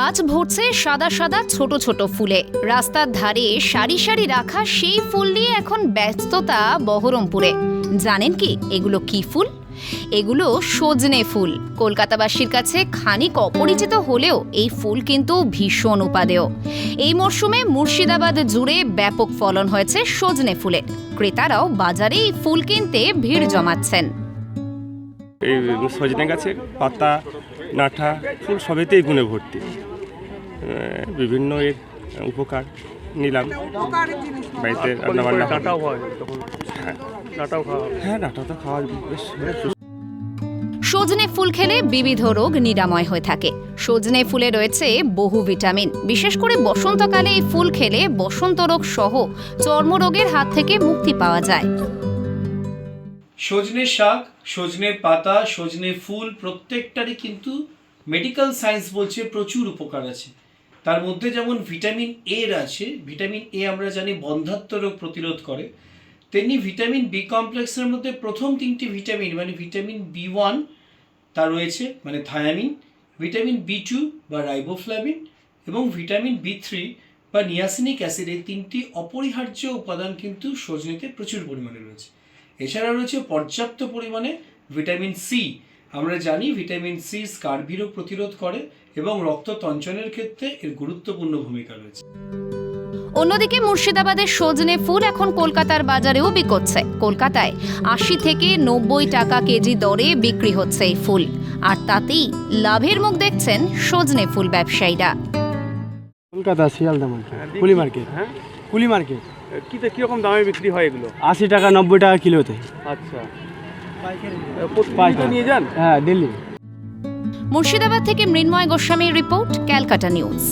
গাছ ভরছে সাদা সাদা ছোট ছোট ফুলে। রাস্তার ধারে সারি সারি রাখা সেই ফুল নিয়ে এখন ব্যস্ততা বহরমপুরে। জানেন কি এগুলো কি ফুল? এগুলো সজনে ফুল। কলকাতাবাসীর কাছে খানিক অপরিচিত হলেও এই ফুল কিন্তু ভীষণ উপাদেয়। এই মরশুমে মুর্শিদাবাদ জুড়ে ব্যাপক ফলন হয়েছে সজনে ফুলের ক্রেতারাও বাজারে এই ফুল কিনতে ভিড় জমাচ্ছেন। এই সজনে গাছের পাতা, নাঠা, ফুল সবেতেই গুণে ভর্তি। বিভিন্ন এর উপকার নিলাম। বাড়িতে রান্না বান্না হবে। ডাটাও হয় তখন হ্যাঁ ডাটাও খাওয়া হ্যাঁ ডাটা তো খাওয়া বেশ সজনে ফুল খেলে বিবিধ রোগ নিরাময় হয়ে থাকে। সজনে ফুলে রয়েছে বহু ভিটামিন। বিশেষ করে বসন্তকালে এই ফুল খেলে বসন্ত রোগ সহ চর্মরোগের হাত থেকে মুক্তি পাওয়া যায়। সজনে শাক সজনের পাতা সজনে ফুল প্রত্যেকটারই কিন্তু মেডিকেল সায়েন্স বলছে প্রচুর উপকার আছে। তার মধ্যে যেমন ভিটামিন এর আছে, ভিটামিন এ আমরা জানি বন্ধাত্ম রোগ প্রতিরোধ করে, তেমনি ভিটামিন বি কমপ্লেক্সের মধ্যে প্রথম তিনটি ভিটামিন মানে ভিটামিন বি ওয়ান তা রয়েছে মানে থায়ামিন, ভিটামিন বি টু বা রাইবোফ্লাভিন এবং ভিটামিন বি থ্রি বা নিয়াসিনিক অ্যাসিড, এই তিনটি অপরিহার্য উপাদান কিন্তু সজনেতে প্রচুর পরিমাণে রয়েছে। এছাড়া রয়েছে পর্যাপ্ত পরিমাণে ভিটামিন সি আমরা জানি ভিটামিন সি স্কার্ভিরোগ প্রতিরোধ করে এবং রক্ত তঞ্চনের ক্ষেত্রে এর গুরুত্বপূর্ণ ভূমিকা রয়েছে। অন্যদিকে মুর্শিদাবাদের সজনে ফুল এখন কলকাতার বাজারেও বিকোচ্ছে। কলকাতায় আশি থেকে নব্বই টাকা কেজি দরে বিক্রি হচ্ছে এই ফুল। আর তাতেই লাভের মুখ দেখছেন সজনে ফুল ব্যবসায়ীরা। Kolkata Sealdah market coolie market. হ্যাঁ? Coolie market. কি কীরকম দামে বিক্রি হয় এগুলো? আশি টাকা নব্বই টাকা কিলোতে। আচ্ছা। নিয়ে যান? হ্যাঁ দিল্লি। মুর্শিদাবাদ থেকে মৃন্ময় গোস্বামীর রিপোর্ট ক্যালকাটা নিউজ।